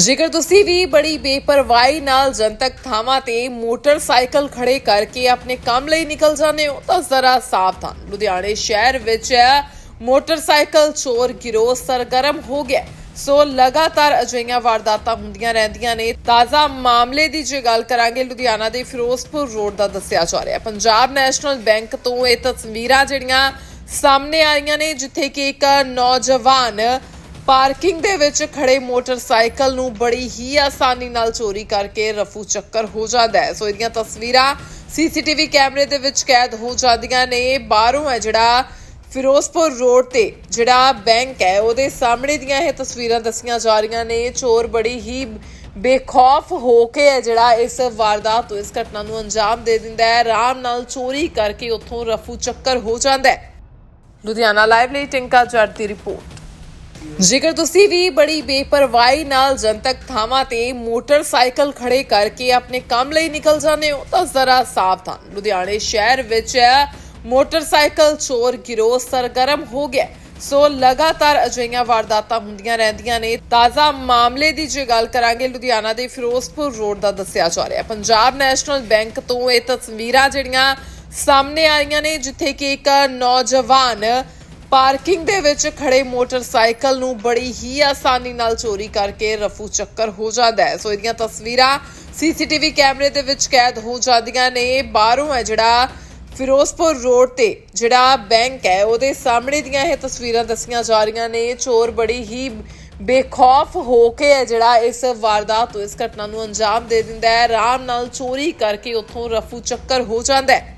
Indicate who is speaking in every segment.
Speaker 1: ਜੇਕਰ ਤੁਸੀਂ ਵੀ ਬੜੀ ਬੇਪਰਵਾਹੀ ਨਾਲ ਜਨਤਕ ਥਾਵਾਂ ਤੇ ਮੋਟਰਸਾਈਕਲ ਖੜੇ ਕਰਕੇ ਆਪਣੇ ਕੰਮ ਲਈ ਨਿਕਲ ਜਾਂਦੇ ਹੋ, ਤਾਂ ਜ਼ਰਾ ਸਾਵਧਾਨ। ਲੁਧਿਆਣੇ ਸ਼ਹਿਰ ਵਿੱਚ ਮੋਟਰਸਾਈਕਲ ਚੋਰ ਗਿਰੋਹ ਸਰਗਰਮ ਹੋ ਗਿਆ ਸੋ ਲਗਾਤਾਰ ਅਜਿਹੀਆਂ ਵਾਰਦਾਤਾਂ ਹੁੰਦੀਆਂ ਰਹਿੰਦੀਆਂ ਨੇ। ਤਾਜ਼ਾ ਮਾਮਲੇ ਦੀ ਜੇ ਗੱਲ ਕਰਾਂਗੇ, ਲੁਧਿਆਣਾ ਦੇ ਫਿਰੋਜ਼ਪੁਰ ਰੋਡ ਦਾ ਦੱਸਿਆ ਜਾ ਰਿਹਾ ਪੰਜਾਬ ਨੈਸ਼ਨਲ ਬੈਂਕ ਤੋਂ ਇਹ ਤਸਵੀਰਾਂ ਜਿਹੜੀਆਂ ਸਾਹਮਣੇ ਆਈਆਂ ਨੇ, ਜਿੱਥੇ ਕਿ ਇੱਕ ਨੌਜਵਾਨ ਪਾਰਕਿੰਗ ਦੇ ਵਿੱਚ ਖੜੇ ਮੋਟਰਸਾਈਕਲ ਨੂੰ ਬੜੀ ਹੀ ਆਸਾਨੀ ਨਾਲ ਚੋਰੀ ਕਰਕੇ ਰਫੂ ਚੱਕਰ ਹੋ ਜਾਂਦਾ ਹੈ। ਸੋ ਇਹਦੀਆਂ ਤਸਵੀਰਾਂ ਸੀਸੀਟੀਵੀ ਕੈਮਰੇ ਦੇ ਵਿੱਚ ਕੈਦ ਹੋ ਜਾਂਦੀਆਂ ਨੇ। ਬਾਹਰੋਂ ਹੈ ਜਿਹੜਾ ਫਿਰੋਜ਼ਪੁਰ ਰੋਡ ਤੇ ਜਿਹੜਾ ਬੈਂਕ ਹੈ, ਉਹਦੇ ਸਾਹਮਣੇ ਦੀਆਂ ਇਹ ਤਸਵੀਰਾਂ ਦੱਸੀਆਂ ਜਾ ਰਹੀਆਂ ਨੇ। ਚੋਰ ਬੜੀ ਹੀ ਬੇਖੌਫ ਹੋ ਕੇ ਹੈ ਜਿਹੜਾ ਇਸ ਵਾਰਦਾਤ ਤੋਂ ਇਸ ਘਟਨਾ ਨੂੰ ਅੰਜਾਮ ਦੇ ਦਿੰਦਾ ਹੈ। ਆਰਾਮ ਨਾਲ ਚੋਰੀ ਕਰਕੇ ਉੱਥੋਂ ਰਫੂ ਚੱਕਰ ਹੋ ਜਾਂਦਾ ਹੈ। ਲੁਧਿਆਣਾ ਲਾਈਵ ਲਈ ਟਿੰਕਾ ਜੱਟ ਦੀ ਰਿਪੋਰਟ। ਜੇਕਰ ਤੁਸੀਂ ਵੀ ਬੜੀ ਬੇਪਰਵਾਹੀ ਨਾਲ ਜਨਤਕ ਥਾਵਾਂ ਤੇ ਮੋਟਰਸਾਈਕਲ ਖੜੇ ਕਰਕੇ ਆਪਣੇ ਕੰਮ ਲਈ ਨਿਕਲ ਜਾਂਦੇ ਹੋ, ਤਾਂ ਜ਼ਰਾ ਸਾਵਧਾਨ। ਲੁਧਿਆਣੇ ਸ਼ਹਿਰ ਵਿੱਚ ਮੋਟਰਸਾਈਕਲ ਚੋਰ ਗਿਰੋਹ ਸਰਗਰਮ ਹੋ ਗਿਆ ਸੋ ਲਗਾਤਾਰ ਅਜਿਹੀਆਂ ਵਾਰਦਾਤਾਂ ਹੁੰਦੀਆਂ ਰਹਿੰਦੀਆਂ ਨੇ। ਤਾਜ਼ਾ ਮਾਮਲੇ ਦੀ ਜੇ ਗੱਲ ਕਰਾਂਗੇ, ਲੁਧਿਆਣਾ ਦੇ ਫਿਰੋਜ਼ਪੁਰ ਰੋਡ ਦਾ ਦੱਸਿਆ ਜਾ ਰਿਹਾ ਪੰਜਾਬ ਨੈਸ਼ਨਲ ਬੈਂਕ ਤੋਂ ਇਹ ਤਸਵੀਰਾਂ ਜਿਹੜੀਆਂ ਸਾਹਮਣੇ ਆਈਆਂ ਨੇ, ਜਿੱਥੇ ਕਿ ਇੱਕ ਨੌਜਵਾਨ ਪਾਰਕਿੰਗ ਦੇ ਵਿੱਚ ਖੜੇ ਮੋਟਰਸਾਈਕਲ ਨੂੰ ਬੜੀ ਹੀ ਆਸਾਨੀ ਨਾਲ ਚੋਰੀ ਕਰਕੇ ਰਫੂ ਚੱਕਰ ਹੋ ਜਾਂਦਾ ਹੈ। ਸੋ ਇਹਦੀਆਂ ਤਸਵੀਰਾਂ ਸੀਸੀਟੀਵੀ ਕੈਮਰੇ ਦੇ ਵਿੱਚ ਕੈਦ ਹੋ ਜਾਂਦੀਆਂ ਨੇ। ਬਾਹਰੋਂ ਹੈ ਜਿਹੜਾ ਫਿਰੋਜ਼ਪੁਰ ਰੋਡ ਤੇ ਜਿਹੜਾ ਬੈਂਕ ਹੈ, ਉਹਦੇ ਸਾਹਮਣੇ ਦੀਆਂ ਇਹ ਤਸਵੀਰਾਂ ਦੱਸੀਆਂ ਜਾ ਰਹੀਆਂ ਨੇ। ਚੋਰ ਬੜੀ ਹੀ ਬੇਖੌਫ ਹੋ ਕੇ ਹੈ ਜਿਹੜਾ ਇਸ ਵਾਰਦਾਤ ਤੋਂ ਇਸ ਘਟਨਾ ਨੂੰ ਅੰਜਾਮ ਦੇ ਦਿੰਦਾ ਹੈ। ਆਰਾਮ ਨਾਲ ਚੋਰੀ ਕਰਕੇ ਉੱਥੋਂ ਰਫੂ ਚੱਕਰ ਹੋ ਜਾਂਦਾ ਹੈ।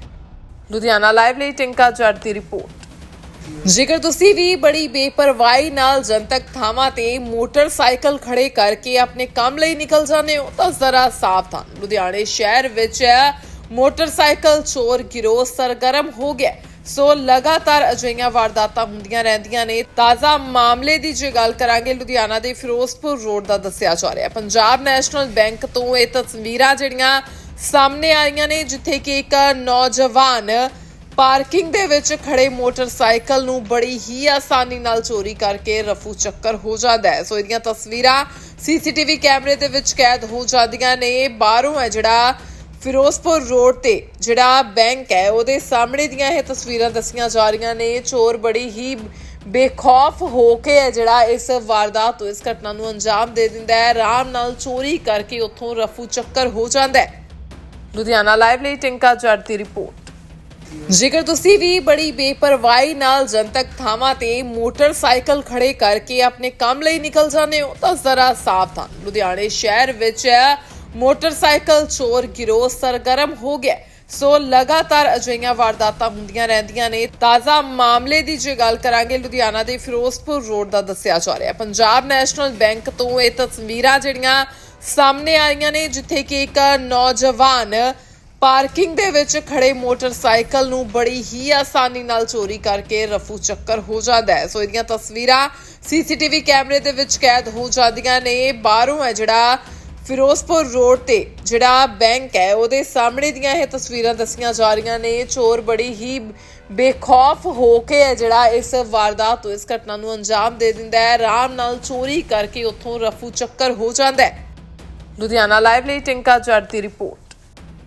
Speaker 1: ਲੁਧਿਆਣਾ ਲਾਈਵ ਲਈ ਟਿੰਕਾ ਜੱਟ ਦੀ ਰਿਪੋਰਟ। ਜੇਕਰ ਤੁਸੀਂ ਵੀ ਬੜੀ ਬੇਪਰਵਾਹੀ ਨਾਲ ਜਨਤਕ ਥਾਵਾਂ ਤੇ ਮੋਟਰਸਾਈਕਲ ਖੜੇ ਕਰਕੇ ਆਪਣੇ ਕੰਮ ਲਈ ਨਿਕਲ ਜਾਂਦੇ ਹੋ, ਤਾਂ ਜ਼ਰਾ ਸਾਵਧਾਨ। ਲੁਧਿਆਣੇ ਸ਼ਹਿਰ ਵਿੱਚ ਮੋਟਰਸਾਈਕਲ ਚੋਰ ਗਿਰੋਹ ਸਰਗਰਮ ਹੋ ਗਿਆ ਸੋ ਲਗਾਤਾਰ ਅਜਿਹੀਆਂ ਵਾਰਦਾਤਾਂ ਹੁੰਦੀਆਂ ਰਹਿੰਦੀਆਂ ਨੇ। ਤਾਜ਼ਾ ਮਾਮਲੇ ਦੀ ਜੇ ਗੱਲ ਕਰਾਂਗੇ, ਲੁਧਿਆਣਾ ਦੇ ਫਿਰੋਜ਼ਪੁਰ ਰੋਡ ਦਾ ਦੱਸਿਆ ਜਾ ਰਿਹਾ ਪੰਜਾਬ ਨੈਸ਼ਨਲ ਬੈਂਕ ਤੋਂ ਇਹ ਤਸਵੀਰਾਂ ਜਿਹੜੀਆਂ ਸਾਹਮਣੇ ਆਈਆਂ ਨੇ, ਜਿੱਥੇ ਕਿ ਇੱਕ ਨੌਜਵਾਨ ਪਾਰਕਿੰਗ ਦੇ ਵਿੱਚ ਖੜੇ ਮੋਟਰਸਾਈਕਲ ਨੂੰ ਬੜੀ ਹੀ ਆਸਾਨੀ ਨਾਲ ਚੋਰੀ ਕਰਕੇ ਰਫੂ ਚੱਕਰ ਹੋ ਜਾਂਦਾ ਹੈ। ਸੋ ਇਹਦੀਆਂ ਤਸਵੀਰਾਂ ਸੀਸੀਟੀਵੀ ਕੈਮਰੇ ਦੇ ਵਿੱਚ ਕੈਦ ਹੋ ਜਾਂਦੀਆਂ ਨੇ। ਬਾਹਰੋਂ ਹੈ ਜਿਹੜਾ ਫਿਰੋਜ਼ਪੁਰ ਰੋਡ ਤੇ ਜਿਹੜਾ ਬੈਂਕ ਹੈ, ਉਹਦੇ ਸਾਹਮਣੇ ਦੀਆਂ ਇਹ ਤਸਵੀਰਾਂ ਦੱਸੀਆਂ ਜਾ ਰਹੀਆਂ ਨੇ। ਚੋਰ ਬੜੀ ਹੀ ਬੇਖੌਫ ਹੋ ਕੇ ਹੈ ਜਿਹੜਾ ਇਸ ਵਾਰਦਾਤ ਤੋਂ ਇਸ ਘਟਨਾ ਨੂੰ ਅੰਜਾਮ ਦੇ ਦਿੰਦਾ ਹੈ। ਆਰਾਮ ਨਾਲ ਚੋਰੀ ਕਰਕੇ ਉੱਥੋਂ ਰਫੂ ਚੱਕਰ ਹੋ ਜਾਂਦਾ ਹੈ। ਲੁਧਿਆਣਾ ਲਾਈਵ ਲਈ ਟਿੰਕਾ ਜੱਟ ਦੀ ਰਿਪੋਰਟ। ਜੇਕਰ ਤੁਸੀਂ ਵੀ ਬੜੀ ਬੇਪਰਵਾਹੀ ਨਾਲ ਜਨਤਕ ਥਾਵਾਂ ਤੇ ਮੋਟਰਸਾਈਕਲ ਖੜੇ ਕਰਕੇ ਆਪਣੇ ਕੰਮ ਲਈ ਨਿਕਲ ਜਾਂਦੇ ਹੋ, ਤਾਂ ਜ਼ਰਾ ਸਾਵਧਾਨ। ਲੁਧਿਆਣੇ ਸ਼ਹਿਰ ਵਿੱਚ ਮੋਟਰਸਾਈਕਲ ਚੋਰ ਗਿਰੋਹ ਸਰਗਰਮ ਹੋ ਗਿਆ ਸੋ ਲਗਾਤਾਰ ਅਜਿਹੀਆਂ ਵਾਰਦਾਤਾਂ ਹੁੰਦੀਆਂ ਰਹਿੰਦੀਆਂ ਨੇ। ਤਾਜ਼ਾ ਮਾਮਲੇ ਦੀ ਜੇ ਗੱਲ ਕਰਾਂਗੇ, ਲੁਧਿਆਣਾ ਦੇ ਫਿਰੋਜ਼ਪੁਰ ਰੋਡ ਦਾ ਦੱਸਿਆ ਜਾ ਰਿਹਾ ਪੰਜਾਬ ਨੈਸ਼ਨਲ ਬੈਂਕ ਤੋਂ ਇਹ ਤਸਵੀਰਾਂ ਜਿਹੜੀਆਂ ਸਾਹਮਣੇ ਆਈਆਂ ਨੇ, ਜਿੱਥੇ ਕਿ ਇੱਕ ਨੌਜਵਾਨ ਪਾਰਕਿੰਗ ਦੇ ਵਿੱਚ ਖੜੇ ਮੋਟਰਸਾਈਕਲ ਨੂੰ ਬੜੀ ਹੀ ਆਸਾਨੀ ਨਾਲ ਚੋਰੀ ਕਰਕੇ ਰਫੂ ਚੱਕਰ ਹੋ ਜਾਂਦਾ ਹੈ। ਸੋ ਇਹਦੀਆਂ ਤਸਵੀਰਾਂ ਸੀਸੀਟੀਵੀ ਕੈਮਰੇ ਦੇ ਵਿੱਚ ਕੈਦ ਹੋ ਜਾਂਦੀਆਂ ਨੇ। ਬਾਹਰੋਂ ਹੈ ਜਿਹੜਾ ਫਿਰੋਜ਼ਪੁਰ ਰੋਡ ਤੇ ਜਿਹੜਾ ਬੈਂਕ ਹੈ, ਉਹਦੇ ਸਾਹਮਣੇ ਦੀਆਂ ਇਹ ਤਸਵੀਰਾਂ ਦੱਸੀਆਂ ਜਾ ਰਹੀਆਂ ਨੇ। ਚੋਰ ਬੜੀ ਹੀ ਬੇਖੌਫ ਹੋ ਕੇ ਹੈ ਜਿਹੜਾ ਇਸ ਵਾਰਦਾਤ ਤੋਂ ਇਸ ਘਟਨਾ ਨੂੰ ਅੰਜਾਮ ਦੇ ਦਿੰਦਾ ਹੈ। ਆਰਾਮ ਨਾਲ ਚੋਰੀ ਕਰਕੇ ਉੱਥੋਂ ਰਫੂ ਚੱਕਰ ਹੋ ਜਾਂਦਾ ਹੈ। ਲੁਧਿਆਣਾ ਲਾਈਵ ਲਈ ਟਿੰਕਾ ਜੱਟ ਦੀ ਰਿਪੋਰਟ।